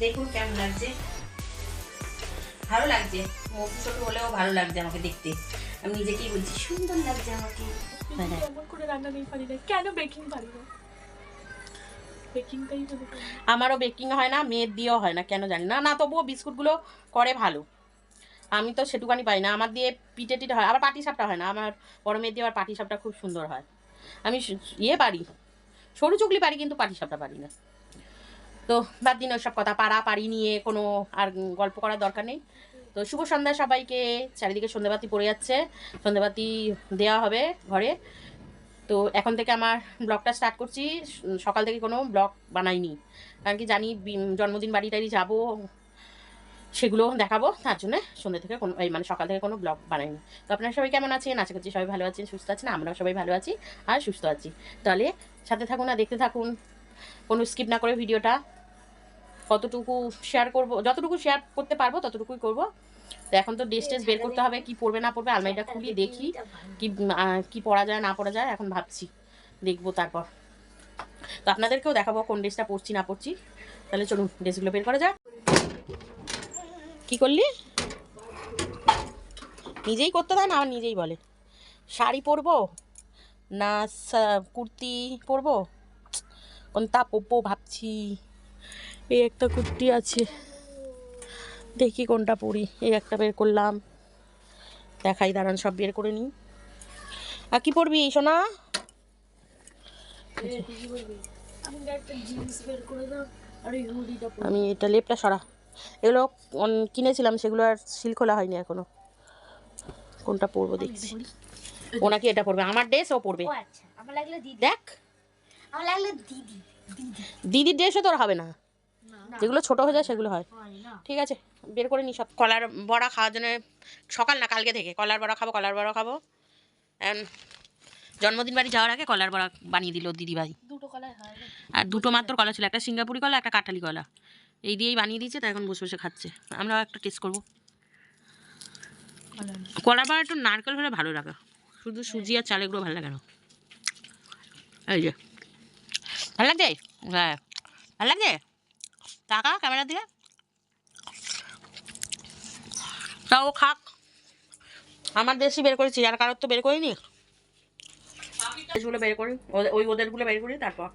দেখুন কেমন লাগছে। ভালো লাগছে। মুখ ছোট হলেও ভালো লাগছে আমাকে দেখতে। আমি নিজেকেই বলছি সুন্দর লাগছে আমাকে। হ্যাঁ, হ্যাঁ। কেমন করে রান্না নেই পারি না। কেন বেকিং পারি না? বেকিংটাই যদি পারি না। আমারও বেকিং হয় না মেয়ের দিয়েও হয় না কেন জানি না। না তবুও বিস্কুটগুলো করে ভালো। আমি তো সেটুকানি পাই না। আমার দিয়ে পিঠে টিটে হয় আবার পাটি সাপটা হয় না। আমার বড় মেয়ের দিয়ে আবার পাটি সাপটা খুব সুন্দর হয়। আমি ইয়ে পারি। সরু চুকলি পারি কিন্তু পাটি সাপটা পারি না। তো বাদ দিন ওইসব কথা, পাড়া, পাড়ি নিয়ে কোনো আর গল্প করার দরকার নেই। তো শুভ সন্ধ্যা সবাইকে, চারিদিকে সন্ধ্যাবাতি পড়ে যাচ্ছে সন্ধ্যাবাতি দেওয়া হবে ঘরে। তো এখন থেকে আমার ব্লগটা স্টার্ট করছি, সকাল থেকে কোনো ব্লগ বানাইনি। কারণ কি জানি জন্মদিন বাড়ি টাড়ি যাব, সেগুলো দেখাবো, তার জন্য সন্ধ্যে থেকে কোনো, এই মানে সকাল থেকে কোনো ব্লগ বানাইনি। তো আপনারা সবাই কেমন আছেন? আশা করছি সবাই ভালো আছেন, সুস্থ আছেন, আমরাও সবাই ভালো আছি আর সুস্থ আছি। তাহলে সাথে থাকুন আর দেখতে থাকুন। কোনো স্কিপ না করে ভিডিওটা কতটুকু শেয়ার করব, যতটুকু শেয়ার করতে পারব ততটুকুই করব। তো এখন তো ড্রেস টেস বের করতে হবে, কি পরবে না পরবে আলমারিটা খুলি, দেখি কি কি পরা যায়, না পরা যায়, এখন ভাবছি, দেখব তারপর। তো আপনাদেরকেও দেখাবো কোন ড্রেসটা পরছি না পরছি তাহলে চলুন ড্রেসগুলো বের করা যাক। কি করলি? নিজেই করতে দেয় না আমার নিজেই বলে। শাড়ি পরবো, না কুর্তি পরবো? কোন তা পরবো ভাবছি। এই একটা কুর্তি আছে। দেখি কোনটা পরি। এই একটা বের করলাম। দেখাই দাঁড়ান সব বের করে নিই। আর কি পরবি সোনা? আমি এটা লেপটা সরা। এগুলো কিনেছিলাম সেগুলো আর সিল খোলা হয়নি এখনও। কোনটা পরবো দেখছি। ও নাকি এটা পরবে? আমার ড্রেস ও পরবে। আচ্ছা দেখ। দিদি। দিদির ড্রেসও তোর হবে না। যেগুলো ছোট হয়ে যায় সেগুলো হয়। ঠিক আছে বের করে নি সব। কলার বড়া খাওয়ার জন্য সকাল না কালকে থেকে। কলার বড়া খাব কলার বড়া খাব। জন্মদিন বাড়ি যাওয়ার আগে কলার বড়া বানিয়ে দিল দিদিভাই। দুটো কলা আর দুটো মাত্র কলা ছিল একটা সিঙ্গাপুরি কলা একটা কাঠালি কলা। এই দিয়েই বানিয়ে দিয়েছে তাই এখন বসে বসে খাচ্ছে। আমরা একটা টেস্ট করব। কলার বড়া একটু নারকেল হলে ভালো লাগে। শুধু সুজি আর চাল এগুলো ভালো লাগে না। এই যে। ভালো লাগছে? হ্যাঁ। ভালো লাগছে? টাকা ক্যামেরা দিয়ে তাও খাক। আমার দেশই বের করেছি আর কারোর তো বের করিনি। দেশগুলো বের করি ওদের- ওই ওদেরগুলো বের করি তারপর।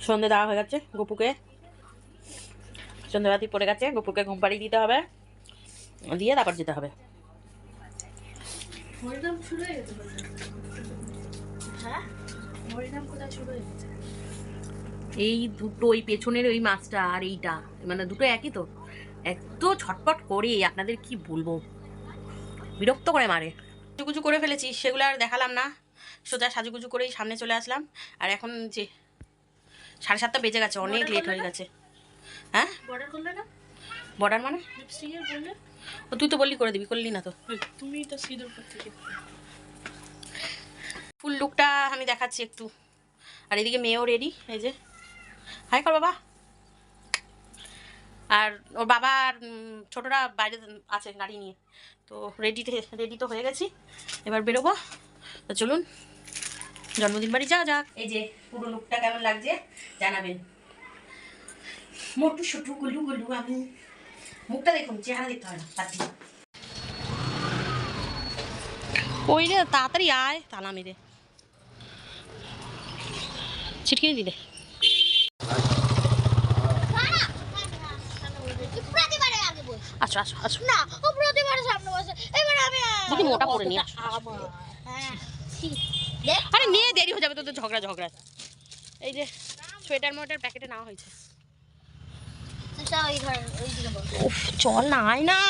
সন্ধে দেওয়া হয়ে গেছে গপুকে। সন্ধেবাতি পড়ে গেছে গপুকে ঘুম পাড়িয়ে দিতে হবে। দিয়ে তারপর যেতে হবে। হরিনাম শুরু হয়ে গেছে হ্যাঁ? হরিনাম কোথায় শুরু হয়ে গেছে? এই দুটো ওই পেছনের ওই মাছটা আর এইটা মানে দুটো একই তো। এত ছটপট করে আপনাদের কি বলব? বিরক্ত করে মারে। সাজুগুজু করে ফেলেছি সেগুলো আর দেখালাম না। সোজা সাজুগুজু করেই সামনে চলে আসলাম। আর এখন যে সাড়ে সাতটা বেজে গেছে অনেক লেট হয়ে গেছে। হ্যাঁ? বর্ডার করলে না? বর্ডার মানে? লিপস্টিকের বললে? ও তুই তো বললি করে দিবি করলি না তো। তুমি তো সিঁদুর থেকে ফুল লুকটা আমি দেখাচ্ছি একটু। আর এদিকে মেয়েও রেডি এই যে। হাই কর বাবা। আর ওর বাবা আর ছোটরা বাইরে আছে গাড়ি নিয়ে। তো রেডি রেডি তো হয়ে গেছি। এবার বেরোবো। তো চলুন জন্মদিন বাড়ি যাওয়া যাক। এই যে পুরো লুকটা কেমন লাগছে জানাবেন। মোটু গুলু গুলু আমি। মুখটা দেখুন চেহারা দেখতে হয় না ওই রে তাড়াতাড়ি আয় তালা মেরে। ছিটকিনি দিলে। প্রতিবারে আগে বল আসো আসো আসো না ও প্রতিবারে সামনে বসে। এবার আমি দিদি মোটা করে নিয়ে আসো। হ্যাঁ আরে নিয়ে দেরি হয়ে যাবে তোদের ঝগড়া ঝগড়া। এই যে সোয়েটার মোয়েটার প্যাকেটে নেওয়া হয়েছে। উফ চল না আয় না।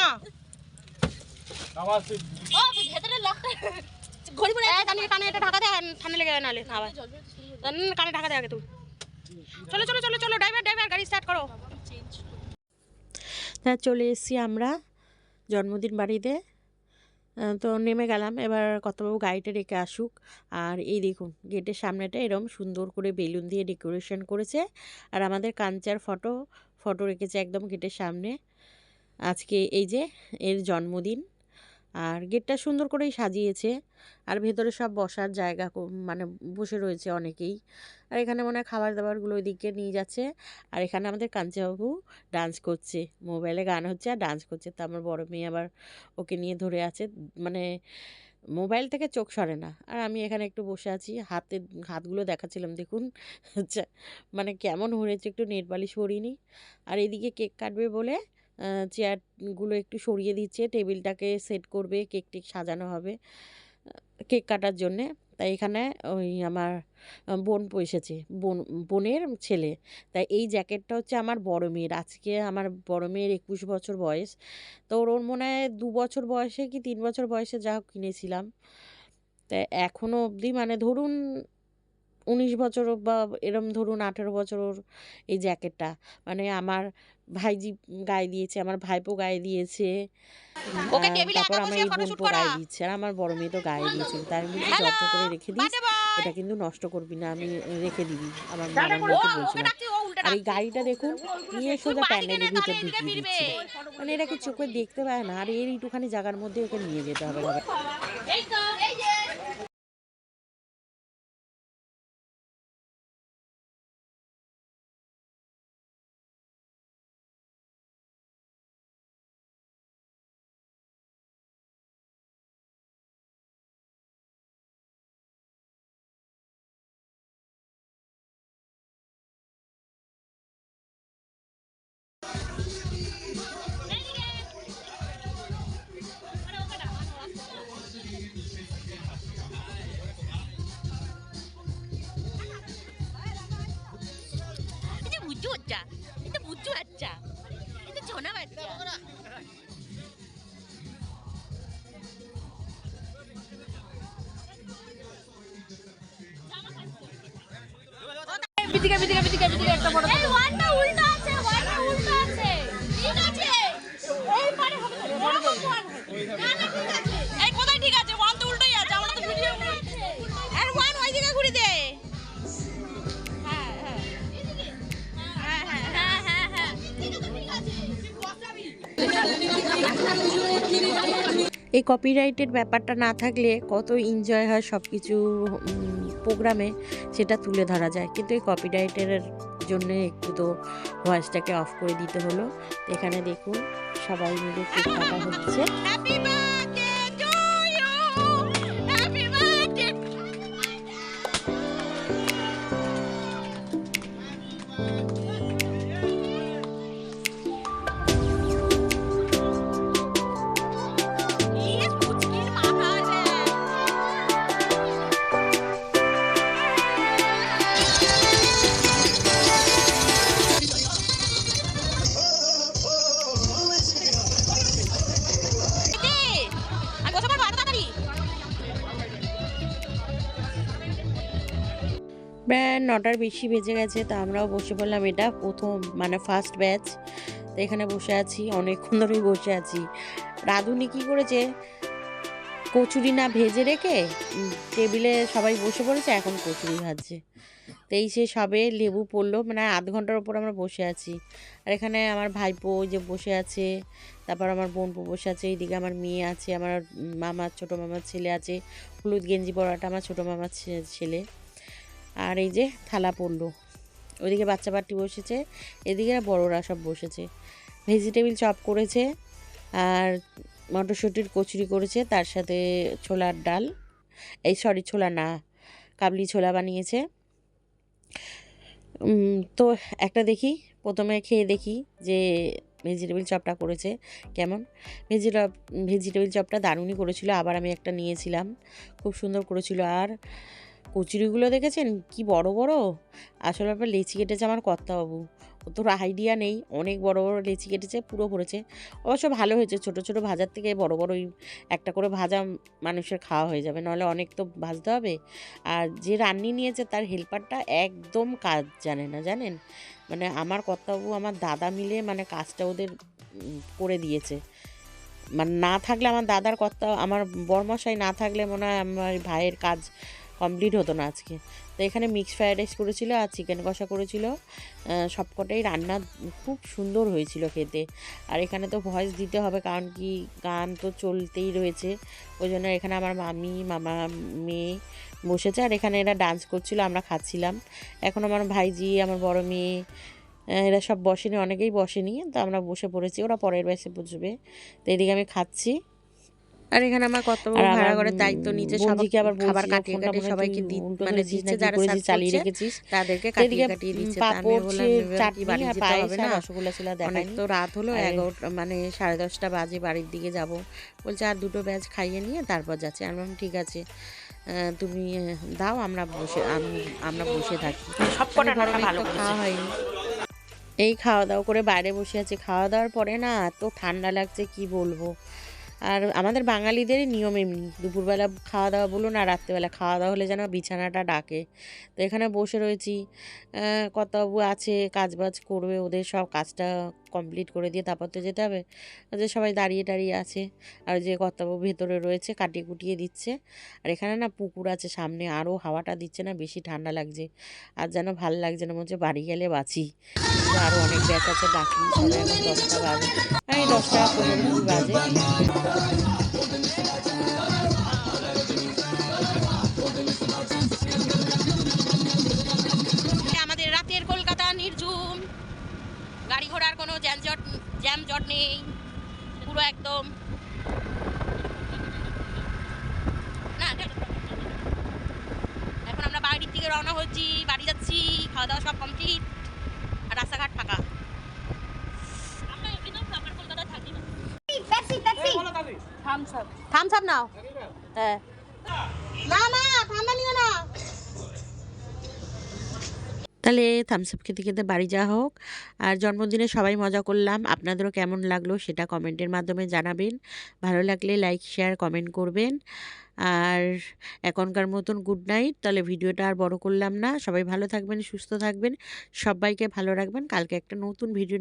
তুই ভেতরে লকটা। ঘড়ি পরে কানে কানে এটা ঢাকা দেয় ঠান্ডা লেগে যাবে নাহলে আবার কানে ঢাকা দে আগে তুই। চলো চলো চলো চলো ড্রাইভার ড্রাইভার গাড়ি স্টার্ট করো। তা চলে এসেছি আমরা জন্মদিন বাড়িতে। তো নেমে গেলাম, এবার কতবাবু গাড়িটা রেখে আসুক। আর এই দেখুন, গেটের সামনেটা এরম সুন্দর করে বেলুন দিয়ে ডেকোরেশন করেছে। আর আমাদের কাঞ্চার ফটো ফটো রেখেছে একদম গেটের সামনে। আজকে এই যে, এর জন্মদিন। আর গেটটা সুন্দর করেই সাজিয়েছে। আর ভেতরে সব বসার জায়গা মানে বসে রয়েছে অনেকেই। আর এখানে মনে হয় খাবার দাবারগুলো ওইদিকে নিয়ে যাচ্ছে। আর এখানে আমাদের কাঞ্চাবাবু ডান্স করছে। মোবাইলে গান হচ্ছে আর ডান্স করছে। তো আমার বড় মেয়ে আবার ওকে নিয়ে ধরে আছে। মানে মোবাইল থেকে চোখ সরে না। আর আমি এখানে একটু বসে আছি। হাতে, হাতগুলো দেখাচ্ছিলাম, দেখুন। আচ্ছা মানে কেমন হয়েছে একটু নেট বালিশ পরিনি আর এদিকে কেক কাটবে বলে চেয়ারগুলো একটু সরিয়ে দিচ্ছে টেবিলটাকে সেট করবে কেক টেক সাজানো হবে কেক কাটার জন্যে। তাই এখানে ওই আমার বোন এসেছে বোন, বোনের ছেলে। তাই এই জ্যাকেটটা হচ্ছে আমার বড় মেয়ের। আজকে আমার বড় মেয়ের একুশ বছর বয়স। তো ওর ওর মনে হয় দু বছর বয়সে কি তিন বছর বয়সে যা কিনেছিলাম। তা এখনও অবধি মানে ধরুন উনিশ বছর বা এরম ধরুন আঠেরো বছর এই জ্যাকেটটা মানে আমার ভাইজি গায়ে দিয়েছে আমার ভাইপো গায়ে দিয়েছে। ওকে টেবিলে তারপর আমার এই বোনপো করা। গায়ে দিচ্ছে আর আমার বড় মেয়ে তো গায়ে দিয়েছে তার বলছি যত্ন করে রেখে দিস এটা কিন্তু নষ্ট করবি না আমি রেখে দিবি আমার মামার মেয়েকে বলছিলাম আর এই গাড়িটা দেখুন নিয়ে সোজা প্যান্ডেলের ভিতর ঢুকিয়ে দিচ্ছে। মানে এরা কি চোখে দেখতে পায় না আর এর একটুখানি জায়গার মধ্যে ওকে নিয়ে যেতে হবে বাচ্চা এটা বুচ্চু বাচ্চা এটা ছোনা বাচ্চা। বিদিকে বিদিকে বিদিকে বিদিকে একটা বড় এই কপিরাইটের ব্যাপারটা না থাকলে কত এনজয় হয় সব কিছু প্রোগ্রামে সেটা তুলে ধরা যায়। কিন্তু এই কপিরাইটের জন্য একটু তো ভয়েসটাকে অফ করে দিতে হলো। এখানে দেখুন সবাই মিলে কাটা হচ্ছে। প্রায় নটার বেশি বেজে গেছে, তা আমরাও বসে পড়লাম এটা প্রথম মানে ফার্স্ট ব্যাচ তো এখানে বসে আছি, অনেকক্ষণ ধরেই বসে আছি। রাঁধুনি কী করেছে? কচুরি না ভেজে রেখে টেবিলে সবাই বসে পড়েছে, এখন কচুরি ভাজছে। তো এই সে সবে লেবু পড়ল মানে আধ ঘণ্টার ওপর আমরা বসে আছি। আর এখানে আমার ভাইপো যে বসে আছে, তারপর আমার বোনপো বসে আছে, এইদিকে আমার মেয়ে আছে, আমার মামার ছোটো মামার ছেলে আছে, হলুদ গেঞ্জি পরাটা আমার ছোটো মামার ছেলে। আর এই যে থালা পড়ল। ওইদিকে বাচ্চা পাটি বসেছে, এদিকে বড়রা সব বসেছে। ভেজিটেবিল চপ করেছে আর মটরশুঁটির কচুরি করেছে, তার সাথে ছোলার ডাল। এই সরি, ছোলা না, কাবলি ছোলা বানিয়েছে। তো একটা দেখি, প্রথমে খেয়ে দেখি যে ভেজিটেবিল চপটা করেছে কেমন। ভেজিটা ভেজিটেবিল চপটা দারুণই করেছিল, আবার আমি একটা নিয়েছিলাম, খুব সুন্দর করেছিল। আর কচুরিগুলো দেখেছেন? কি বড় বড়? আসলে ব্যাপার, লেচি কেটেছে আমার কর্তাবাবু। ও তোর আইডিয়া নেই। অনেক বড় বড় লেচি কেটেছে, পুরো পড়েছে অবশ্য ভালো হয়েছে, ছোট ছোট ভাজার থেকে বড় বড় ওই একটা করে ভাজা মানুষের খাওয়া হয়ে যাবে। নাহলে অনেক তো ভাজতে হবে। আর যে রান্নি নিয়েছে তার হেল্পারটা একদম কাজ জানে না, জানেন? মানে আমার কর্তাবাবু, আমার দাদা মিলে মানে কাজটা ওদের করে দিয়েছে। মানে না থাকলে আমার দাদার কর্তা, আমার বরমশাই না থাকলে মনে হয় আমার ভাইয়ের কাজ কমপ্লিট হতো না আজকে। তো এখানে মিক্স ফ্রাইড রাইস করেছিল আর চিকেন কষা করেছিল। সবকটাই রান্না খুব সুন্দর হয়েছিল খেতে। আর এখানে তো ভয়েস দিতে হবে কারণ কি, গান তো চলতেই রয়েছে। ওই জন্য এখানে আমার মামি, মামা, মেয়ে বসেছে আর এখানে এরা ডান্স করছিল, আমরা খাচ্ছিলাম। এখন আমার ভাইজি, আমার বড় মেয়ে এরা সব বসেনি, অনেকেই বসেনি। তো আমরা বসে পড়েছি, ওরা পরের ব্যাসে বুঝবে তো এদিকে আমি খাচ্ছি। আর এখানে আমার আর ভাড়া করে দায়িত্ব নিচে সব বৌদিকে আবার খাবার কাটিয়ে কাটিয়ে সবাইকে মানে দিচ্ছে যারা serve চালিয়ে রেখেছিস? তাদেরকে কাটিয়ে কাটিয়ে দিচ্ছে চাটনি আর পায়েস আর রসগোল্লা ছিল দেখায়নি। তো রাত হলো আর- এগারোটা মানে সাড়ে দশটা বাজে বাড়ির দিকে যাব। বলছে আর দুটো ব্যাচ খাইয়ে নিয়ে তারপর যাচ্ছে। আমি ঠিক আছে তুমি দাও আমরা বসে আম- আমরা বসে থাকি। সব কটা গরমে ভালো খাওয়া হয়নি। এই খাওয়া দাওয়া করে বাইরে বসে আছি। খাওয়া দাওয়ার পরে না এত ঠান্ডা লাগছে কি বলব? আর আমাদের বাঙালিদেরই নিয়ম এমনি। দুপুরবেলা খাওয়া দাওয়া বলুন আর রাত্রেবেলা। খাওয়া দাওয়া হলে যেন বিছানাটা ডাকে। তো এখানে বসে রয়েছি। কর্তাবাবু আছে কাজ বাজ করবে, ওদের সব কাজটা কমপ্লিট করে দিয়ে তারপর তো যেতে হবে। ওদের সবাই দাঁড়িয়ে দাঁড়িয়ে আছে। আর যে কর্তাবাবু ভেতরে রয়েছে কাটিয়ে কুটিয়ে দিচ্ছে। আর এখানে না পুকুর আছে, সামনে আরও হাওয়াটা দিচ্ছে না, বেশি ঠান্ডা লাগছে। আর যেন ভালো লাগছে না, মনে হচ্ছে বাড়ি গেলে বাঁচি। আরও অনেক ব্যাচ আছে, বাকি সবাই এখন দশটা বাজে। আমাদের রাতের কলকাতা নির্ঝুম। গাড়ি ঘোড়ার কোনো জ্যামজট জ্যামজট নেই। পুরো একদম। না, এখন আমরা বাড়ির দিকে রওনা হচ্ছি, বাড়ি যাচ্ছি, খাওয়া দাওয়া সব কমপ্লিট আর রাস্তাঘাট ফাঁকা আমরা এমনিতেও প্রপার কলকাতায় থাকি না থামস আপ নাও। হ্যাঁ। না না, ঠান্ডা নিও না। তাহলে থামস আপ খেতে খেতে বাড়ি যাওয়া হোক। আর জন্মদিনে সবাই মজা করলাম। আপনাদেরও কেমন লাগল সেটা কমেন্টের মাধ্যমে জানাবেন। ভালো লাগলে লাইক শেয়ার কমেন্ট করবেন। আর এখনকার মতন গুড নাইট তাহলে ভিডিওটা আর বড় করলাম না। সবাই ভালো থাকবেন, সুস্থ থাকবেন। সবাইকে ভালো রাখবেন। কালকে একটা নতুন ভিডিও